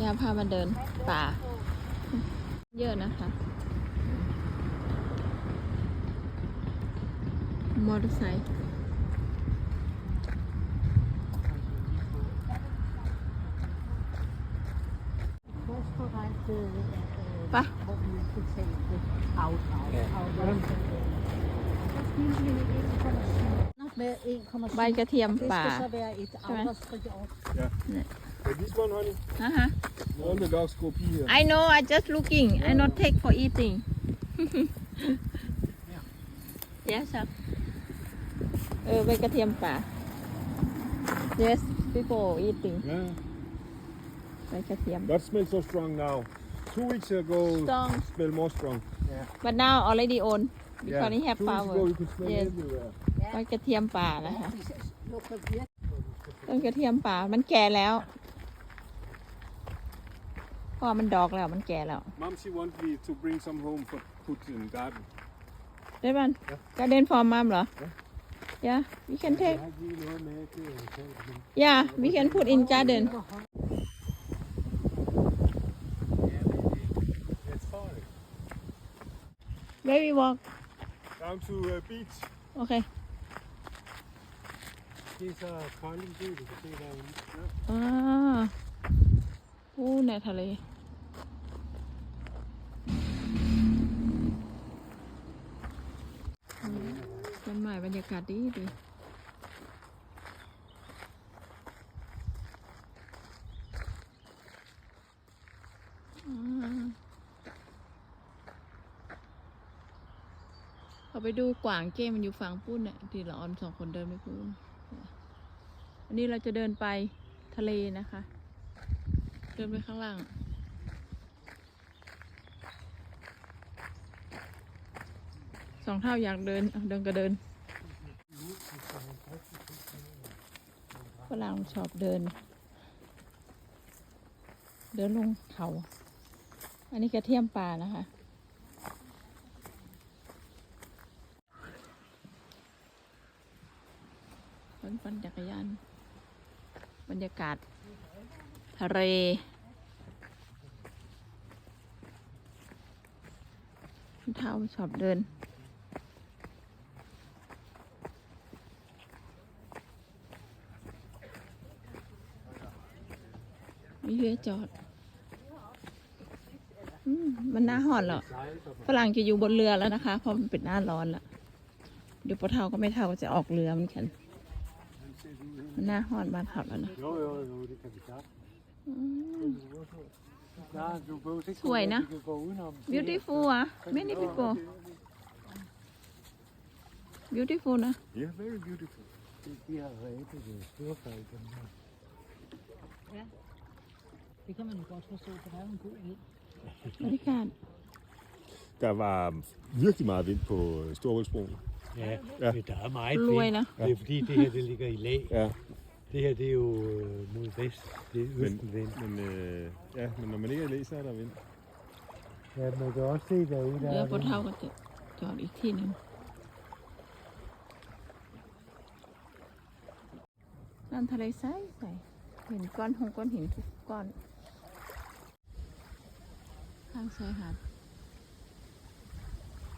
ย่าพามาเดินป่า เยอะนะคะมอเตอร์ไซค์ไป ใบกระเทียมป่า Ja, this one, honey. ฮะฮะ All the dogs go pee here. I know I just looking I not take for eating yes sir เออใบกระเทียมป่า yes people eating Yeah. ใบกระเทียม That smells so strong now. Two weeks ago, Strong. smell more strong. but now already own because yeah. it have Two weeks power ago, you could smell Yes. everywhere. ใบกระเทียมป่านะคะต้นกระเทียมป่ามันแก่แล้วเพราะว่อมันดอกแล้วมันแก่แล้ว Mom, she wants me to bring some home for put in garden. ได้บ้านการเดินฟอร์มมัมเหรอ yeah we can take yeah we can put in garden It's fine. where we walk Down to uh, beach. okay These are calling you. You can see that one. อ่าอู้ในทะเลอืมต้นไม้บรรยากาศดีดี อ่าเขาไปดูกวางเก้มันอยู่ฝั่งปุ้นเนี่ยที่เราออนสองคนเดินไปปุ้นันนี้เราจะเดินไปทะเลนะคะ เดินไปข้างล่าง สองเท่าอยากเดินเดินก็เดินฝรั่งชอบเดิน เดินลงเขา อันนี้กระเทียมป่านะคะคนปั่นจักรยาน บรรยากาศทะเลเท้าชอบเดินมีเรือจอดอมมันหน้าหอนแล้วฝรั่งจะอยู่บนเรือแล้วนะคะ เพราะมันเป็นหน้าร้อนแล้วเดี๋ยวปะเท่าก็ไม่เท่าก็จะออกเรือเหมือนกันมัน หน้าห่อนบ้านเขาแล้วนะ Jo, jo, jo, det kan vi godt. อืม Ja, du behøver ikke Swej, gå, nå. vi kan gå udenom. beautiful อ่ะ many people beautiful นะ Yeah, very beautiful. De har ræbet ved storfalken her. Det kan man jo godt forstå, for der er jo en god vind. บรรยากาศ Der var virkelig meget vind på øh, Storvældsbroen. Ja, Ja. men der er meget รวย vind. นะ Det er fordi, det her det ligger i lag. Ja, Det her det er jo øh, mod vest. Det er men, østenvind. men, øh, ja, men når man ikke er i læ, så er der vind. Ja, man kan også se derude, เรือปะเท่าก็จะจอดอีกที่หนึ่งน้ำทะเลใสใสเห็นก้อนหงก้อนหินทุกก้อน ข้างชายหาด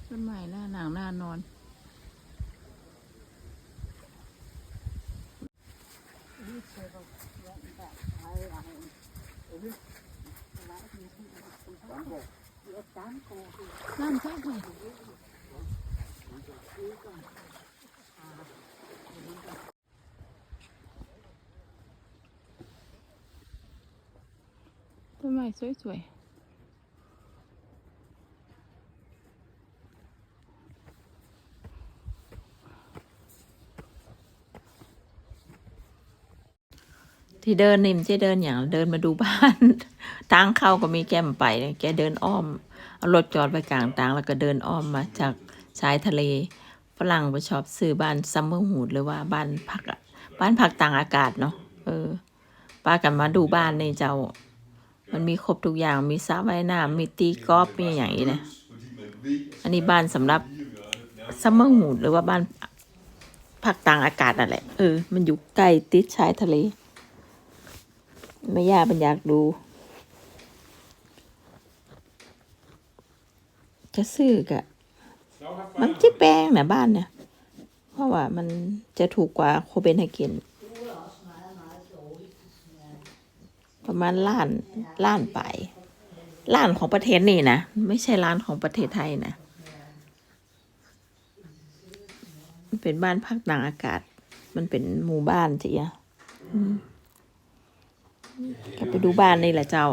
ต้นไม้หน้าหนางหน้านอน น้ำใช่ไหมต้นไม้สวยๆ ที่เดินนี่มันจะเดินอย่างเดินมาดูบ้านทางเข้าก็มีแก้มไปแกเดินอ้อมเอารถจอดไว้กลางทางแล้วก็เดินอ้อมมาจากชายทะเลฝรั่งไปชอบซื้อบ้านซัมเมอร์ฮูดหรือว่าบ้านพักบ้านพักต่างอากาศเนาะเออป้ากันมาดูบ้านในเจ้า มันมีครบทุกอย่างมีสระว่ายน้ำมีตีกอล์ฟมีอย่างนี้นะอันนี้บ้านสำหรับซัมเมอร์ฮูดหรือว่าบ้านพักต่างอากาศนั่นแหละเออมันอยู่ใกล้ติดชายทะเล ไม่ยากมันอยากดู จะซื้อกะ มันจะแป้งนะบ้านเนี่ย เพราะว่ามันจะถูกกว่าโคเบนไฮเกนประมาณล้านล้านไปล้านของประเทศนี่นะ ไม่ใช่ล้านของประเทศไทยนะเป็นบ้านพักดังอากาศ มันเป็นหมู่บ้านจีอะ อืมก็ไปดูบ้านนี่แหละเจ้า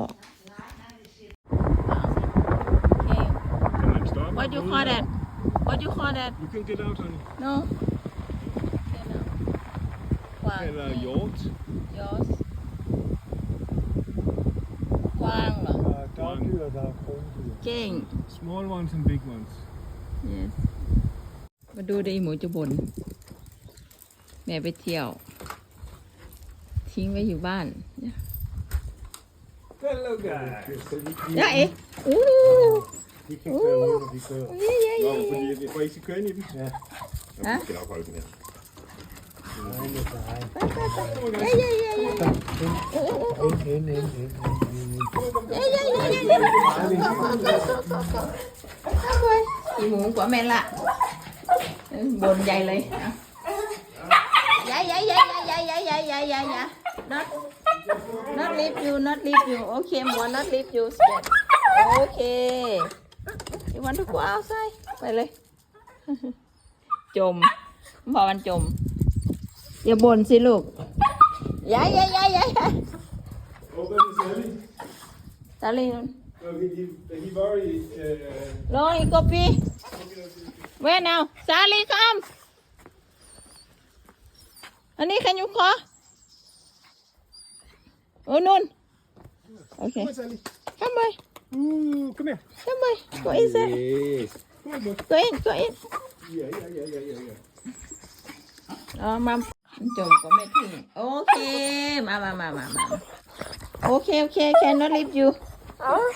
Can I start? What do you call that What do you call that You can get out on No กวาง and uh, yacht. yours กวางเหรอ Der er dagdyr, der er krondyr. เก่ง Small ones and big ones. yes มาดูดิหมูจะบน แม่ไปเที่ยว ทิ้งไว้อยู่บ้าน Hello guys. ย่าเอ๊ะอู้ De kan køre ud, når de kører. เย้เย้เย้ Nå, fordi jeg får ikke køre ind i dem. Ja. Ja. Vi skal nok holde den her. Nej, med dig. เย้เย้เย้เย้ Ind, ind, ind, ind, ind, ind, ind. เย้เย้เย้เย้เย้อีหมูกว่าแม่ละ not leave you not leave you okay more not leave you scared okay you want to go outside ไปเลย จม พอมันจม อย่าบ่นสิลูกยายยายยายยาย Open the Sally. ตาลีน No, he, he, he already. Uh, ลงอีกกปี where now สาลีคำอันนี้คันยุคอ Oh, non. Okay. Come on, Sally. Come on. Ooh, come here. Come on. Go. Yes. Go in, go in. Yeah, yeah, yeah, yeah, yeah, yeah. Ờ, Đó, mâm. Anh chồng của mẹ thì. Ok, mà mà mà mà. Ok, ok, can not leave you. Oh.